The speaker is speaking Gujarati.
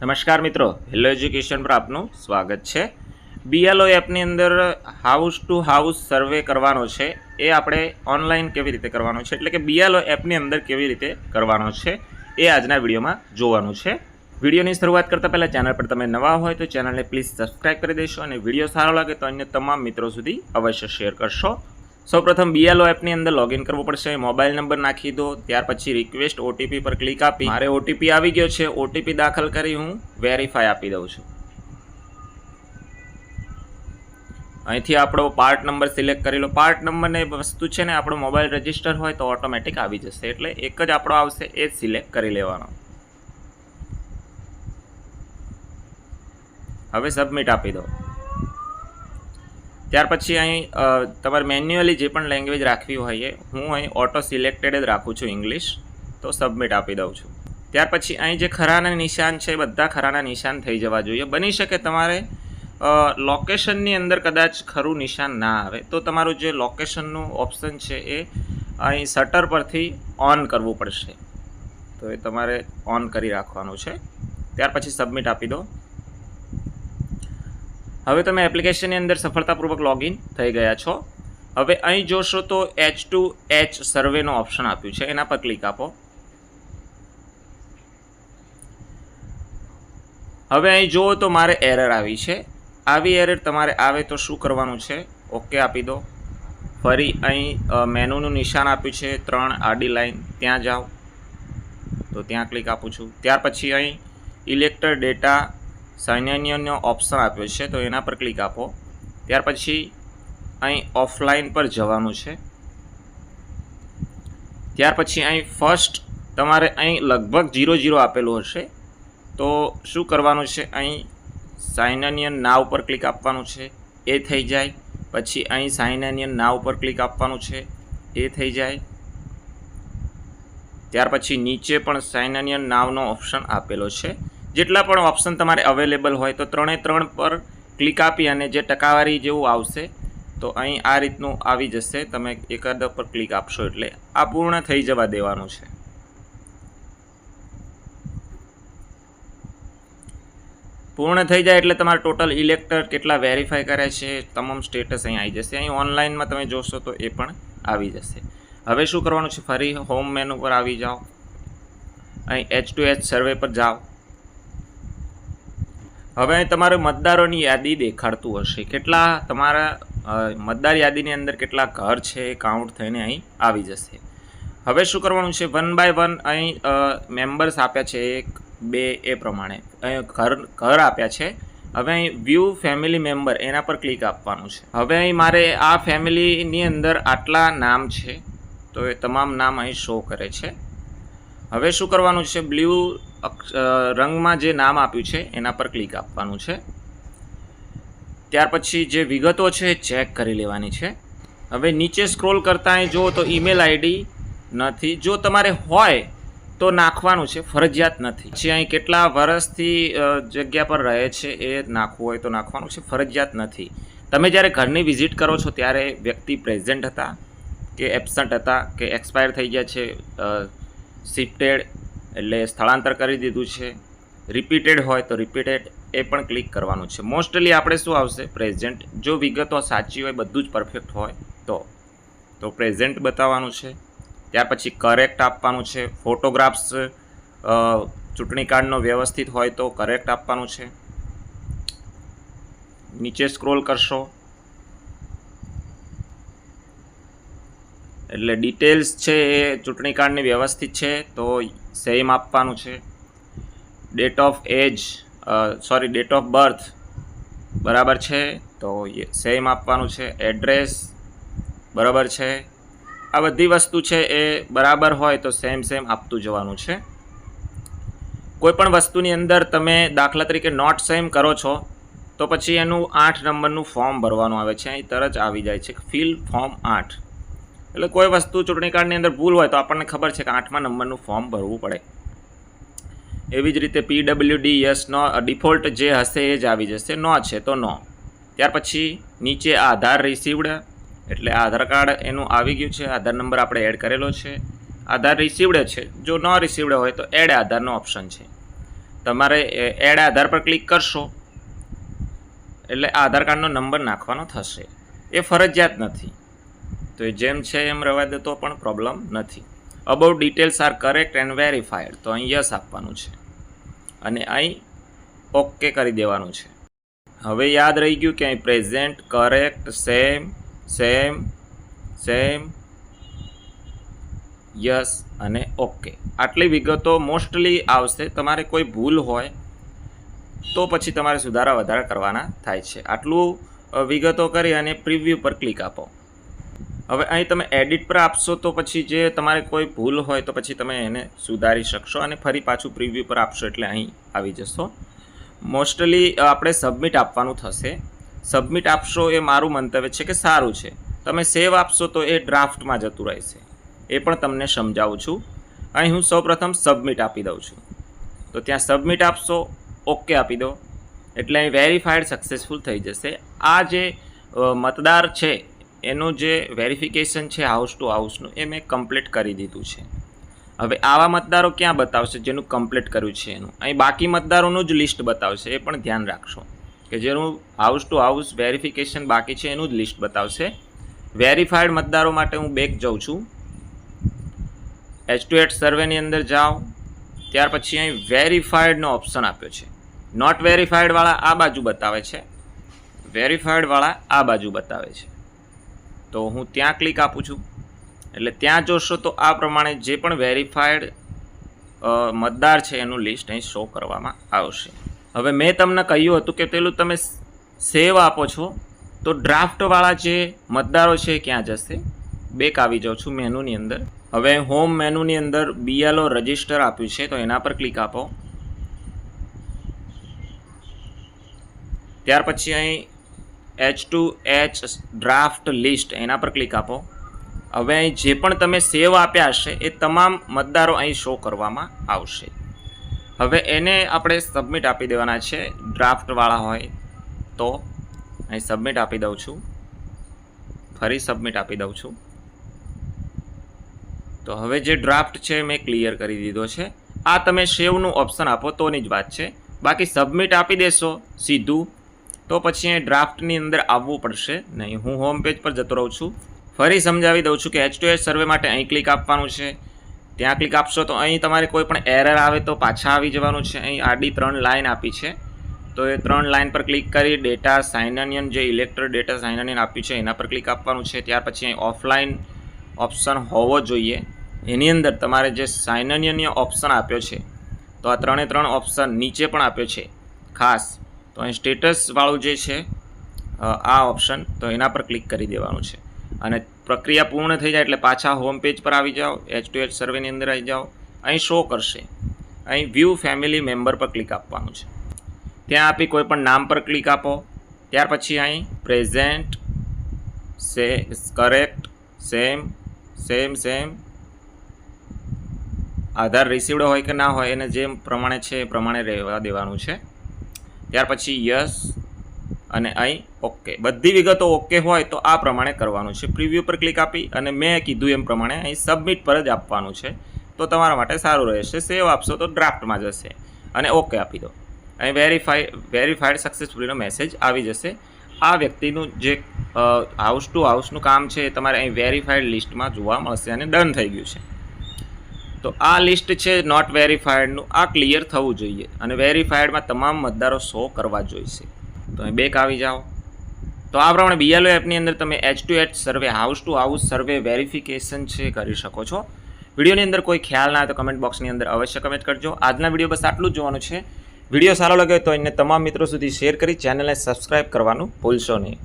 નમસ્કાર મિત્રો. હેલો એજ્યુકેશન પર આપનું સ્વાગત છે. બીએલઓ એપની અંદર હાઉસ ટુ હાઉસ સર્વે કરવાનો છે. એ આપણે ઓનલાઈન કેવી રીતે કરવાનો છે? એટલે કે બીએલઓ એપની અંદર કેવી રીતે કરવાનો છે? એ આજના વિડીયોમાં જોવાનું છે. વિડીયોની શરૂઆત કરતાં પહેલાં ચેનલ પર તમે નવા હોય તો ચેનલને પ્લીઝ સબસ્ક્રાઇબ કરી દેશો અને વીડિયો સારો લાગે તો અન્ય તમામ મિત્રો સુધી અવશ્ય શેર કરશો. સૌપ્રથમ બીએલઓ એપની અંદર લોગિન કરવું પડશે મોબાઈલ નંબર નાખી દો, ત્યાર પછી રિક્વેસ્ટ ઓટીપી પર ક્લિક આપી. મારે ઓટીપી આવી ગયો છે ઓટીપી દાખલ કરી હું વેરીફાઈ આપી દઉં છું. અહીંથી આપણો પાર્ટ નંબર સિલેક્ટ કરી લો. પાર્ટ નંબરને વસ્તુ છે ને, આપણો મોબાઈલ રજિસ્ટર હોય તો ઓટોમેટિક આવી જશે, એટલે એક જ આપણો આવશે, એ જ સિલેક્ટ કરી લેવાનો. હવે સબમિટ આપી દો. ત્યાર પછી અહીં તમારે મેન્યુઅલી જે પણ લેંગ્વેજ રાખવી હોય હું અહીં ઓટો સિલેક્ટેડ જ રાખું છું ઇંગ્લિશ તો સબમિટ આપી દઉં છું. ત્યાર પછી અહીં જે ખરાના નિશાન છે એ બધા ખરાના નિશાન થઈ જવા જોઈએ. બની શકે તમારે લોકેશનની અંદર કદાચ ખરું નિશાન ના આવે, તો તમારું જે લોકેશનનું ઓપ્શન છે એ અહીં શટર પરથી ઓન કરવું પડશે. તો એ તમારે ઓન કરી રાખવાનું છે. ત્યાર પછી સબમિટ આપી દો. હવે તમે એપ્લિકેશનની અંદર સફળતાપૂર્વક લોગિન થઈ ગયા છો. હવે અહીં જોશો તો એચ ટુ એચ સર્વેનો ઓપ્શન આપ્યું છે. એના પર ક્લિક આપો. હવે અહીં જુઓ તો મારે એરર આવી છે. આવી એરર તમારે આવે તો શું કરવાનું છે? ઓકે આપી દો. ફરી અહીં મેનુનું નિશાન આપ્યું છે. ત્રણ આડી લાઈન ત્યાં જાઓ. તો ત્યાં ક્લિક આપું છું. ત્યાર પછી અહીં ઇલેક્ટર ડેટા સાઇન્યનો ઓપ્શન આપ્યો છે, તો એના પર ક્લિક આપો. ત્યાર પછી અહીં ઓફલાઈન પર જવાનું છે. ત્યાર પછી અહીં ફર્સ્ટ તમારે અહીં લગભગ જીરો જીરો આપેલું હશે. તો શું કરવાનું છે? અહીં સાઇનાનિયન નાવ પર ક્લિક આપવાનું છે. એ થઈ જાય. પછી અહીં સાઇનનિયન નાવ પર ક્લિક આપવાનું છે. એ થઈ જાય. ત્યાર પછી નીચે પણ સાઇનનિયન નાવનો ઓપ્શન આપેલો છે. જેટલા પણ ઓપ્શન તમારે અવેલેબલ હોય તો ત્રણે ત્રણ પર ક્લિક આપી અને જે ટકાવારી જેવું આવશે, તો અહીં આ રીતનું આવી જશે. તમે એકાદ પર ક્લિક આપશો એટલે આ પૂર્ણ થઈ જવા દેવાનું છે. પૂર્ણ થઈ જાય એટલે તમારે ટોટલ ઇલેક્ટર કેટલા વેરીફાઈ કરે છે, તમામ સ્ટેટસ અહીં આવી જશે. અહીં ઓનલાઈનમાં તમે જોશો તો એ પણ આવી જશે. હવે શું કરવાનું છે? ફરી હોમ મેનુ પર આવી જાઓ. અહીં એચ ટુ એચ સર્વે પર જાઓ. હવે તમારે મતદારોની યાદી દેખાડતું હશે. કેટલા તમારા મતદાર યાદીની અંદર કેટલા ઘર છે એ કાઉન્ટ થઈને અહીં આવી જશે. હવે શું કરવાનું છે? વન બાય વન અહીં મેમ્બર્સ આપ્યા છે એક, બે, એ પ્રમાણે. અહીં ઘર ઘર આપ્યા છે. હવે અહીં વ્યૂ ફેમિલી મેમ્બર એના પર ક્લિક આપવાનું છે. હવે અહીં મારે આ ફેમિલીની અંદર આટલા નામ છે. તો એ તમામ નામ અહીં શો કરે છે. હવે શું કરવાનું છે? બ્લુ રંગમાં જે નામ આપ્યું છે, એના પર ક્લિક આપવાનું છે. ત્યાર પછી જે વિગતો છે ચેક કરી લેવાની છે. હવે નીચે સ્ક્રોલ કરતાં જુઓ તો ઈમેલ આઈડી નથી. જો તમારે હોય તો નાખવાનું છે, ફરજિયાત નથી. પછી અહીં કેટલા વર્ષથી જગ્યા પર રહે છે, એ નાખવું હોય તો નાખવાનું છે, ફરજિયાત નથી. તમે જ્યારે ઘરની વિઝિટ કરો છો, ત્યારે વ્યક્તિ પ્રેઝન્ટ હતા, કે એબસન્ટ હતા, કે એક્સપાયર થઈ ગયા છે શિફ્ટેડ એટલે સ્થળાંતર કરી દીધું છે. રિપીટેડ હોય તો રિપીટેડ એ પણ ક્લિક કરવાનું છે. મોસ્ટલી આપણે શું આવશે? પ્રેઝન્ટ. જો વિગતો સાચી હોય, બધું જ પરફેક્ટ હોય, તો. તો પ્રેઝન્ટ બતાવવાનું છે. ત્યાર પછી કરેક્ટ આપવાનું છે. ફોટોગ્રાફ્સ ચૂંટણી કાર્ડનો વ્યવસ્થિત હોય તો કરેક્ટ આપવાનું છે. નીચે સ્ક્રોલ કરશો. એટલે ડિટેલ્સ છે એ ચૂંટણી કાર્ડની વ્યવસ્થિત છે, તો સેમ આપવાનું છે. Date of age sorry date of birth બરાબર છે, તો સેમ આપવાનું છે. એડ્રેસ બરાબર છે. આ બધી વસ્તુ છે એ બરાબર હોય તો સેમ સેમ આપતું જવાનું છે. કોઈપણ વસ્તુની અંદર તમે દાખલા તરીકે નોટ સેમ કરો છો, તો પછી એનું આઠ નંબરનું ફોર્મ ભરવાનું આવે છે. અહીં તરત આવી જાય છે. ફિલ ફોર્મ આઠ. એટલે કોઈ વસ્તુ ચૂંટણી કાર્ડની અંદર ભૂલ હોય તો આપણને ખબર છે કે આઠમા નંબરનું ફોર્મ ભરવું પડે. એવી જ રીતે પીડબ્લ્યુડી યસ નો ડિફોલ્ટ જે હશે એ જ આવી જશે. નો છે તો નો. ત્યાર પછી નીચે આધાર રિસીવડ એટલે આધાર કાર્ડ એનું આવી ગયું છે. આધાર નંબર આપણે એડ કરેલો છે. આધાર રિસીવડ છે. જો ન રિસીવડ હોય તો એડ આધારનો ઓપ્શન છે. તમારે એડ આધાર પર ક્લિક કરશો, એટલે આધાર કાર્ડનો નંબર નાખવાનો થશે. એ ફરજિયાત નથી. તો એ જેમ છે એમ રહેવા દે તો પણ પ્રોબ્લેમ નથી. About details are correct and verified તો અહીં યસ આપવાનું છે. અને અહીં ઓકે કરી દેવાનું છે. હવે યાદ રહી ગયું કે અહીં present correct same same same yes અને ઓકે. આટલી વિગતો મોસ્ટલી આવશે. તમારે કોઈ ભૂલ હોય તો પછી તમારે સુધારા વધારા કરવાના થાય છે. આટલું વિગતો કરી અને પ્રિવ્યૂ પર ક્લિક આપો. હવે અહીં તમે એડિટ પર આપશો તો પછી જે તમારે કોઈ ભૂલ હોય તો પછી તમે એને સુધારી શકશો અને ફરી પાછું પ્રિવ્યૂ પર આપશો એટલે અહીં આવી જશો. મોસ્ટલી આપણે સબમિટ આપવાનું થશે. સબમિટ આપશો એ મારું મંતવ્ય છે કે સારું છે. તમે સેવ આપશો તો એ ડ્રાફ્ટમાં જતું રહેશે. એ પણ તમને સમજાવું છું. અહીં હું સૌપ્રથમ સબમિટ આપી દઉં છું. તો ત્યાં સબમિટ આપશો ઓકે આપી દો. એટલે અહીં વેરીફાઈડ સક્સેસફુલ થઈ જશે. આ જે મતદાર છે એનું જે વેરિફિકેશન છે હાઉસ ટુ હાઉસનું એ મેં કમ્પ્લીટ કરી દીધું છે. હવે આવા મતદારો ક્યાં બતાવશે જેનું કમ્પ્લીટ કર્યું છે એનું? અહીં બાકી મતદારોનું જ લિસ્ટ બતાવશે, એ પણ ધ્યાન રાખશો. કે જેનું હાઉસ ટુ હાઉસ વેરિફિકેશન બાકી છે, એનું જ લિસ્ટ બતાવશે. વેરીફાઈડ મતદારો માટે હું બેક જાઉં છું. એચ ટુ એટ સર્વેની અંદર જાઓ. ત્યાર પછી અહીં વેરીફાઈડનો ઓપ્શન આપ્યો છે. નોટ વેરીફાઈડવાળા આ બાજુ બતાવે છે. વેરીફાઈડવાળા આ બાજુ બતાવે છે. તો હું ત્યાં ક્લિક આપું છું. એટલે ત્યાં જોશો તો આ પ્રમાણે જે પણ વેરીફાઈડ મતદાર છે એનું લિસ્ટ અહીં શો કરવામાં આવશે. હવે મેં તમને કહ્યું હતું કે પેલું તમે સેવ આપો છો, તો ડ્રાફ્ટવાળા જે મતદારો છે ક્યાં જશે? બેક આવી જાઉં છું મેનુની અંદર. હવે હોમ મેનુની અંદર બીએલઓ રજિસ્ટર આપ્યું છે, તો એના પર ક્લિક આપો. ત્યાર પછી અહીં H to H draft list એના પર ક્લિક આપો. હવે અહીં જે પણ તમે સેવ આપ્યા હશે, એ તમામ મતદારો અહીં શો કરવામાં આવશે. હવે એને આપણે સબમિટ આપી દેવાના છે ડ્રાફ્ટવાળા હોય તો. અહીં સબમિટ આપી દઉં છું. ફરી સબમિટ આપી દઉં છું. તો હવે જે ડ્રાફ્ટ છે, મેં ક્લિયર કરી દીધો છે. આ તમે સેવનું ઓપ્શન આપો તોની જ વાત છે. બાકી સબમિટ આપી દેશો, સીધું તો પછી એ ડ્રાફ્ટની અંદર આવવું પડશે. નહીં, હું હોમ પેજ પર જતો રહું છું. ફરી સમજાવી દઉં છું કે એચ ટુ એચ સર્વે માટે અહીં ક્લિક આપવાનું છે. ત્યાં ક્લિક આપશો તો અહીં તમારે કોઈ પણ એરર આવે તો પાછા આવી જવાનું છે. અહીં આડી ત્રણ લાઇન આપી છે. તો એ ત્રણ લાઇન પર ક્લિક કરી ડેટા સાઇનનિયન જે ઇલેક્ટ્રો ડેટા સાઇનનિયન આપ્યું છે, એના પર ક્લિક આપવાનું છે. ત્યાર પછી અહીં ઓફલાઈન ઓપ્શન હોવો જોઈએ. એની અંદર તમારે જે સાઇનનિયન ઓપ્શન આપ્યો છે, તો આ ત્રણે ત્રણ ઓપ્શન નીચે પણ આપ્યો છે. ખાસ તો અહીં સ્ટેટસવાળું જે છે આ ઓપ્શન તો એના પર ક્લિક કરી દેવાનું છે. અને પ્રક્રિયા પૂર્ણ થઈ જાય એટલે પાછા હોમ પેજ પર આવી જાઓ એચ ટુ એચ સર્વેની અંદર આવી જાઓ. અહીં શો કરશે. અહીં વ્યૂ ફેમિલી મેમ્બર પર ક્લિક આપવાનું છે. ત્યાં આપી કોઈપણ નામ પર ક્લિક આપો. ત્યાર પછી અહીં પ્રેઝન્ટ સે correct same same same Aadhaar received હોય કે ના હોય, એને જેમ પ્રમાણે છે એ પ્રમાણે રહેવા દેવાનું છે. ત્યાર પછી યસ અને અહીં ઓકે. બધી વિગતો ઓકે હોય તો આ પ્રમાણે કરવાનું છે. પ્રિવ્યૂ પર ક્લિક આપી અને મેં કીધું એમ પ્રમાણે અહીં સબમિટ પર જ આપવાનું છે. તો તમારા માટે સારું રહેશે. સેવ આપશો તો ડ્રાફ્ટમાં જશે. અને ઓકે આપી દો. અહીં વેરીફાઈ, વેરીફાઈડ સક્સેસફુલીનો મેસેજ આવી જશે. આ વ્યક્તિનું જે હાઉસ ટુ હાઉસનું કામ છે તમારે અહીં વેરીફાઈડ લિસ્ટમાં જોવા મળશે અને ડન થઈ ગયું છે. તો આ લિસ્ટ છે નોટ વેરીફાઈડનું આ ક્લિયર થવું જોઈએ અને વેરીફાઈડમાં તમામ મતદારો શો કરવા જોઈશે. તો અહીં બેક આવી જાઓ. તો આ પ્રમાણે બીએલઓ એપની અંદર તમે H to H survey house to house survey verification છે કરી શકો છો. વિડીયોની અંદર કોઈ ખ્યાલ ના હોય તો કમેન્ટ બોક્સની અંદર અવશ્ય કમેન્ટ કરજો. આજના વીડિયો બસ આટલું જ જોવાનું છે. વીડિયો સારો લાગે તો એને તમામ મિત્રો સુધી શેર કરી ચેનલને સબસ્ક્રાઈબ કરવાનું ભૂલશો નહીં.